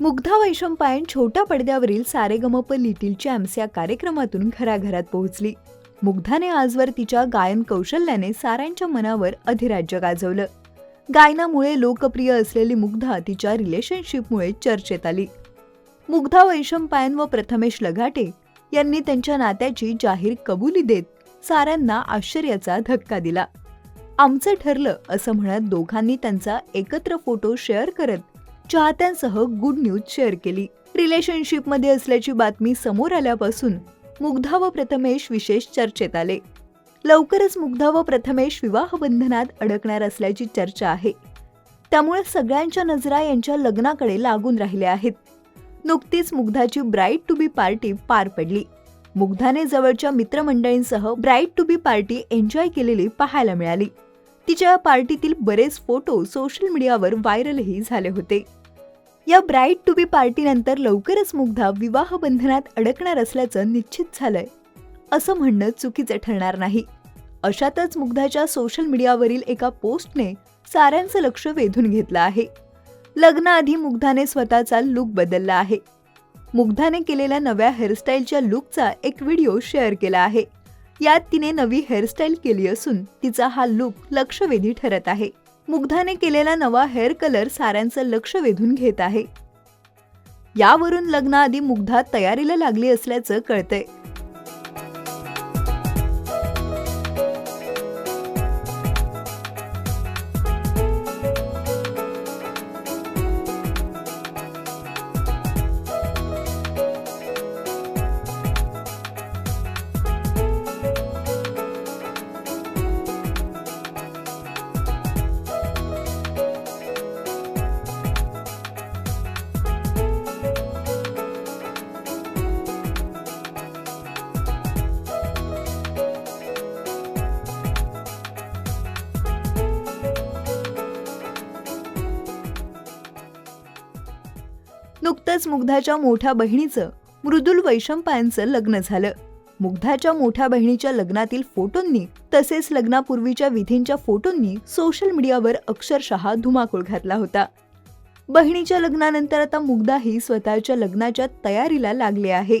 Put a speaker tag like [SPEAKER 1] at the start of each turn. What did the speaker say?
[SPEAKER 1] मुग्धा वैशंपायन छोट्या पडद्यावरील Sa Re Ga Ma Pa little champs या कार्यक्रमातून घराघरात पोहोचली. मुग्धाने आजवर तिच्या गायन कौशल्याने साऱ्यांच्या मनावर अधिराज्य गाजवलं. गायनामुळे लोकप्रिय असलेली मुग्धा तिच्या रिलेशनशिपमुळे चर्चेत आली. मुग्धा वैशंपायन व प्रथमेश लगाटे यांनी त्यांच्या नात्याची जाहीर कबुली देत साऱ्यांना आश्चर्याचा धक्का दिला. आमचं ठरलं असं म्हणत दोघांनी त्यांचा एकत्र फोटो शेअर करत चाहत्यांसह गुड न्यूज शेअर केली. रिलेशनशिपमध्ये असल्याची बातमी समोर आल्यापासून मुग्धा व प्रथमेश विशेष चर्चेत आले. लवकरच मुग्धा व प्रथमेश विवाह बंधनात अडकणार असल्याची चर्चा आहे. त्यामुळे सगळ्यांच्या नजरा यांच्या लग्नाकडे लागून राहिल्या आहेत. नुकतीच मुग्धाची ब्राईड टू बी पार्टी पार पडली. मुग्धाने जवळच्या मित्रमंडळींसह bride to be party enjoy केलेली पाहायला मिळाली. तिच्या या पार्टीतील बरेच फोटो सोशल मीडियावर व्हायरलही झाले होते. या ब्राईड टू बी पार्टीनंतर लवकरच मुग्धा विवाह बंधनात अडकणार असल्याचं निश्चित झालंय. असं म्हणणं चुकीचं ठरणार नाही. अशातच मुग्धाच्या सोशल मीडियावरील एका पोस्टने साऱ्यांचं लक्ष वेधून घेतलं आहे. लग्नाआधी मुग्धाने स्वतःचा लुक बदलला आहे. मुग्धाने केलेल्या नव्या हेअरस्टाईलच्या लुकचा एक व्हिडिओ शेअर केला आहे. यात तिने नवी हेअरस्टाईल केली असून तिचा हा लुक लक्षवेधी ठरत आहे. मुग्धाने केलेला नवा हेअर कलर साऱ्यांचं लक्ष वेधून घेत आहे. यावरून लग्नाआधी मुग्धा तयारीला लागली असल्याचं कळतंय. नुकतंच मुग्धाच्या मोठ्या बहिणीचं मृदुल वैशंपायांचं लग्न झालं. मुग्धाच्या मोठ्या बहिणीच्या लग्नातील फोटोंनी तसेच लग्नापूर्वीच्या विधींच्या फोटोंनी सोशल मीडियावर अक्षरशः धुमाकूळ घातला होता. बहिणीच्या लग्नानंतर आता मुग्धाही स्वतःच्या लग्नाच्या तयारीला लागले आहे.